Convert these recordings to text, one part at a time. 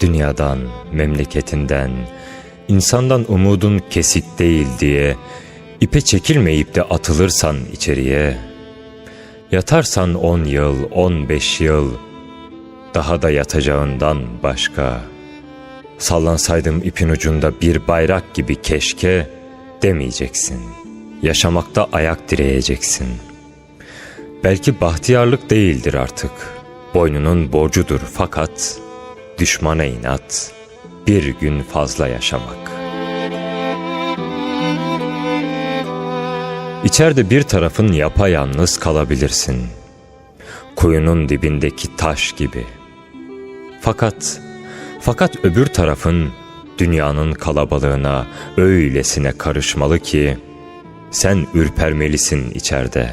Dünyadan, memleketinden, insandan umudun kesik değil diye ipe çekilmeyip de atılırsan içeriye, yatarsan on yıl, on beş yıl, daha da yatacağından başka, sallansaydım ipin ucunda bir bayrak gibi keşke demeyeceksin. Yaşamakta ayak direyeceksin. Belki bahtiyarlık değildir artık. Boynunun borcudur fakat düşmana inat bir gün fazla yaşamak. İçeride bir tarafın yapayalnız kalabilirsin. Kuyunun dibindeki taş gibi. Fakat fakat öbür tarafın dünyanın kalabalığına öylesine karışmalı ki sen ürpermelisin içeride.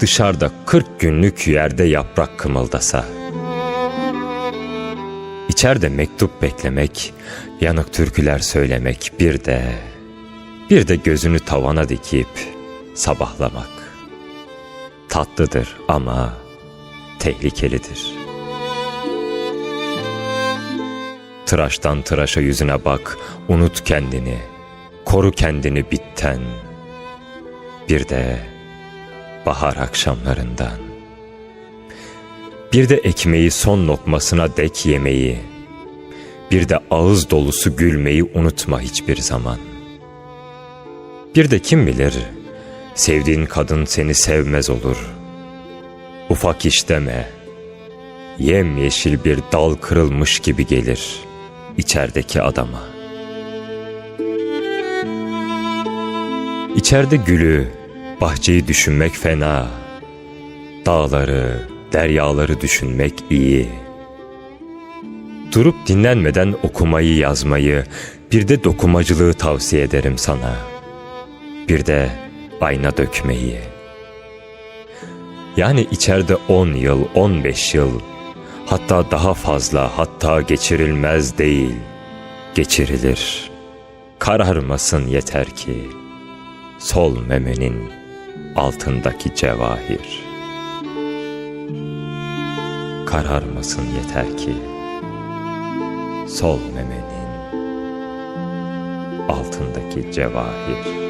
Dışarıda kırk günlük yerde yaprak kımıldasa. İçeride mektup beklemek, yanık türküler söylemek bir de bir de gözünü tavana dikip sabahlamak. Tatlıdır ama tehlikelidir. Tıraştan tıraşa yüzüne bak, unut kendini, koru kendini bitten. Bir de bahar akşamlarından. Bir de ekmeği son lokmasına dek yemeyi, bir de ağız dolusu gülmeyi unutma hiçbir zaman. Bir de kim bilir, sevdiğin kadın seni sevmez olur. Ufak iş deme, yemyeşil bir dal kırılmış gibi gelir içerideki adama. İçeride gülü, bahçeyi düşünmek fena. Dağları, deryaları düşünmek iyi. Durup dinlenmeden okumayı, yazmayı, bir de dokumacılığı tavsiye ederim sana. Bir de ayna dökmeyi. Yani içeride 10 yıl, 15 yıl, hatta daha fazla, hatta geçirilmez değil, geçirilir. Kararmasın yeter ki, sol memenin altındaki cevahir. Kararmasın yeter ki, sol memenin altındaki cevahir.